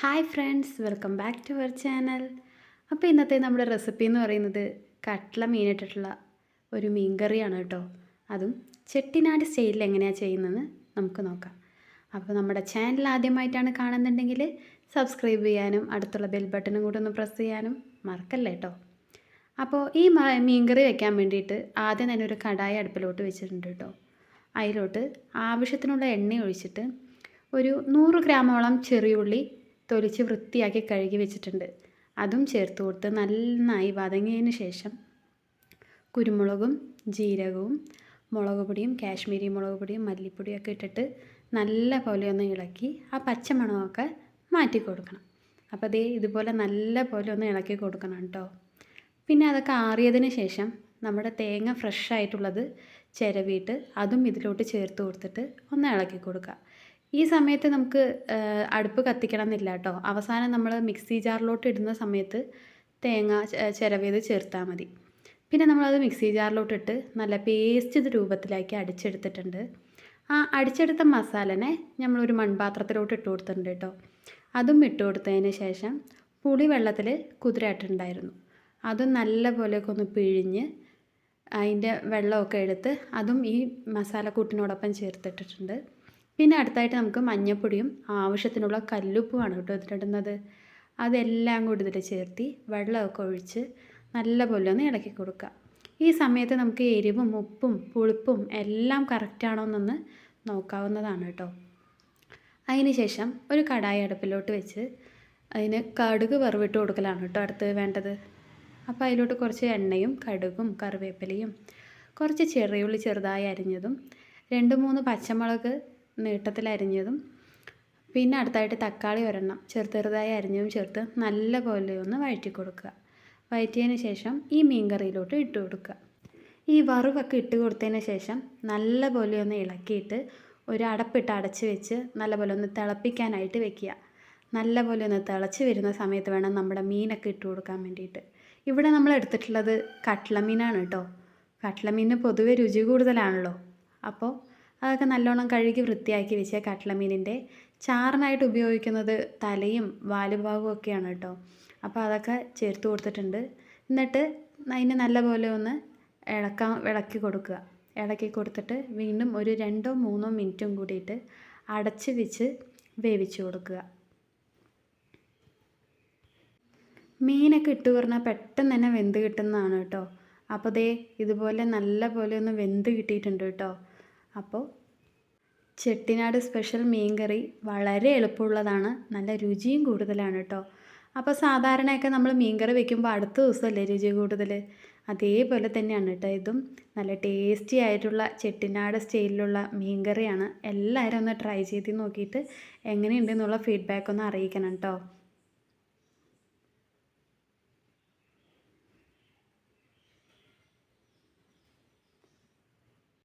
Hi friends welcome back to our channel അപ്പോൾ ഇന്നത്തെ നമ്മുടെ റെസിപ്പി എന്ന് പറയുന്നത് കട്ട്ല മീനിട്ടിട്ടുള്ള ഒരു മീൻ കറിയാണ് കേട്ടോ. അതും ചെട്ടിനാട് സ്റ്റൈലിൽ എങ്ങനെയാണ് ചെയ്യുന്നതെന്ന് നമുക്ക് നോക്കാം. അപ്പോൾ നമ്മുടെ ചാനൽ ആദ്യമായിട്ടാണ് കാണുന്നുണ്ടെങ്കിൽ സബ്സ്ക്രൈബ് ചെയ്യാനും അടുത്തുള്ള ബെൽ ബട്ടണും കൂടെ ഒന്ന് പ്രസ് ചെയ്യാനും മറക്കല്ലേ കേട്ടോ. അപ്പോൾ ഈ മീൻ മീൻകറി വെക്കാൻ വേണ്ടിയിട്ട് ആദ്യം തന്നെ ഒരു കടായി അടുപ്പിലോട്ട് വെച്ചിട്ടുണ്ട് കേട്ടോ. അതിലോട്ട് ആവശ്യത്തിനുള്ള എണ്ണ ഒഴിച്ചിട്ട് ഒരു നൂറ് ഗ്രാമോളം ചെറിയുള്ളി തൊലിച്ച് വൃത്തിയാക്കി കഴുകി വെച്ചിട്ടുണ്ട്. അതും ചേർത്ത് കൊടുത്ത് നന്നായി വതങ്ങിയതിന് ശേഷം കുരുമുളകും ജീരകവും മുളക് പൊടിയും കാശ്മീരി മുളക് പൊടിയും മല്ലിപ്പൊടിയും ഒക്കെ ഇട്ടിട്ട് നല്ല പോലെ ഒന്ന് ഇളക്കി ആ പച്ചമണമൊക്കെ മാറ്റി കൊടുക്കണം. അപ്പോൾ ദേ ഇതുപോലെ നല്ല പോലെ ഒന്ന് ഇളക്കി കൊടുക്കണം കേട്ടോ. പിന്നെ അതൊക്കെ ആറിയതിന് ശേഷം നമ്മുടെ തേങ്ങ ഫ്രഷ് ആയിട്ടുള്ളത് ചിരവിയിട്ട് അതും ഇതിലോട്ട് ചേർത്ത് കൊടുത്തിട്ട് ഒന്ന് ഇളക്കി കൊടുക്കുക. ഈ സമയത്ത് നമുക്ക് അടുപ്പ് കത്തിക്കണം എന്നില്ല കേട്ടോ. അവസാനം നമ്മൾ മിക്സി ജാറിലോട്ട് ഇടുന്ന സമയത്ത് തേങ്ങ ചിരവേത് ചേർത്താൽ മതി. പിന്നെ നമ്മളത് മിക്സി ജാറിലോട്ടിട്ട് നല്ല പേസ്റ്റ് രൂപത്തിലാക്കി അടിച്ചെടുത്തിട്ടുണ്ട്. ആ അടിച്ചെടുത്ത മസാലനെ നമ്മളൊരു മൺപാത്രത്തിലോട്ട് ഇട്ട് കൊടുത്തിട്ടുണ്ട് കേട്ടോ. അതും ഇട്ട് കൊടുത്തതിന് ശേഷം പുളി വെള്ളത്തിൽ കുതിരായിട്ടുണ്ടായിരുന്നു. അതും നല്ല പോലെയൊക്കെ ഒന്ന് പിഴിഞ്ഞ് അതിന്റെ വെള്ളമൊക്കെ എടുത്ത് അതും ഈ മസാലക്കൂട്ടിനോടൊപ്പം ചേർത്തിട്ടിട്ടുണ്ട്. പിന്നെ അടുത്തായിട്ട് നമുക്ക് മഞ്ഞൾപ്പൊടിയും ആവശ്യത്തിനുള്ള കല്ലുപ്പുമാണ് കേട്ടോ ഇതിലിടുന്നത്. അതെല്ലാം കൂടി ഇതിൽ ചേർത്തി വെള്ളമൊക്കെ ഒഴിച്ച് നല്ലപോലെ ഒന്ന് ഇളക്കി കൊടുക്കുക. ഈ സമയത്ത് നമുക്ക് എരിവും ഉപ്പും പുളിപ്പും എല്ലാം കറക്റ്റാണോ എന്നൊന്ന് നോക്കാവുന്നതാണ് കേട്ടോ. അതിന് ശേഷം ഒരു കടായി അടുപ്പിലോട്ട് വെച്ച് അതിന് കടുക് വറവിട്ട് കൊടുക്കലാണ് കേട്ടോ അടുത്ത് വേണ്ടത്. അപ്പോൾ അതിലോട്ട് കുറച്ച് എണ്ണയും കടുകും കറിവേപ്പിലയും കുറച്ച് ചെറിയുള്ളി ചെറുതായി അരിഞ്ഞതും രണ്ട് മൂന്ന് പച്ചമുളക് നീട്ടത്തിൽ അരിഞ്ഞതും പിന്നെ അടുത്തായിട്ട് തക്കാളി ഒരെണ്ണം ചെറു ചെറുതായി അരിഞ്ഞതും ചേർത്ത് നല്ല പോലെ ഒന്ന് വഴറ്റി കൊടുക്കുക. വഴറ്റിയതിന് ശേഷം ഈ മീൻ കറിയിലോട്ട് ഇട്ട് കൊടുക്കുക. ഈ വറുവൊക്കെ ഇട്ട് കൊടുത്തതിന് ശേഷം നല്ല പോലെ ഒന്ന് ഇളക്കിയിട്ട് ഒരു അടപ്പിട്ട് അടച്ച് വെച്ച് നല്ല പോലെ ഒന്ന് തിളപ്പിക്കാനായിട്ട് വെക്കുക. നല്ല പോലെ ഒന്ന് തിളച്ച് വരുന്ന സമയത്ത് വേണം നമ്മുടെ മീനൊക്കെ ഇട്ട് കൊടുക്കാൻ വേണ്ടിയിട്ട്. ഇവിടെ നമ്മൾ എടുത്തിട്ടുള്ളത് കട്ട്ള മീനാണ് കേട്ടോ. കട്ട്ള മീനിന് പൊതുവെ രുചി കൂടുതലാണല്ലോ. അപ്പോൾ അതൊക്കെ നല്ലോണം കഴുകി വൃത്തിയാക്കി വെച്ച കട്ട്ളമീനിന്റെ ചാറിനായിട്ട് ഉപയോഗിക്കുന്നത് തലയും വാലുഭാഗവും ഒക്കെയാണ് കേട്ടോ. അപ്പോൾ അതൊക്കെ ചേർത്ത് കൊടുത്തിട്ടുണ്ട്. എന്നിട്ട് അതിന് നല്ലപോലെ ഒന്ന് ഇളക്കാൻ ഇളക്കി കൊടുക്കുക. ഇളക്കി കൊടുത്തിട്ട് വീണ്ടും ഒരു രണ്ടോ മൂന്നോ മിനിറ്റും കൂടിയിട്ട് അടച്ച് വെച്ച് വേവിച്ച് കൊടുക്കുക. മീനൊക്കെ ഇട്ട് പറഞ്ഞാൽ പെട്ടെന്ന് തന്നെ വെന്ത് കിട്ടുന്നതാണ് കേട്ടോ. അപ്പോൾ ദേ ഇതുപോലെ നല്ല പോലെ ഒന്ന് വെന്ത് കിട്ടിയിട്ടുണ്ട് കേട്ടോ. അപ്പോൾ ചെട്ടിനാട് സ്പെഷ്യൽ മീൻ കറി വളരെ എളുപ്പമുള്ളതാണ് നല്ല രുചിയും കൂടുതലാണ് കേട്ടോ അപ്പോൾ സാധാരണയൊക്കെ നമ്മൾ മീൻ കറി വെക്കുമ്പോൾ അടുത്ത ദിവസമല്ലേ രുചി കൂടുതൽ? അതേപോലെ തന്നെയാണ് കേട്ടോ ഇതും. നല്ല ടേസ്റ്റി ആയിട്ടുള്ള ചെട്ടിനാട് സ്റ്റൈലിലുള്ള മീൻ കറിയാണ് എല്ലാവരും ഒന്ന് ട്രൈ ചെയ്ത് നോക്കിയിട്ട് എങ്ങനെയുണ്ടെന്നുള്ള ഫീഡ്ബാക്ക് ഒന്ന് അറിയിക്കണം കേട്ടോ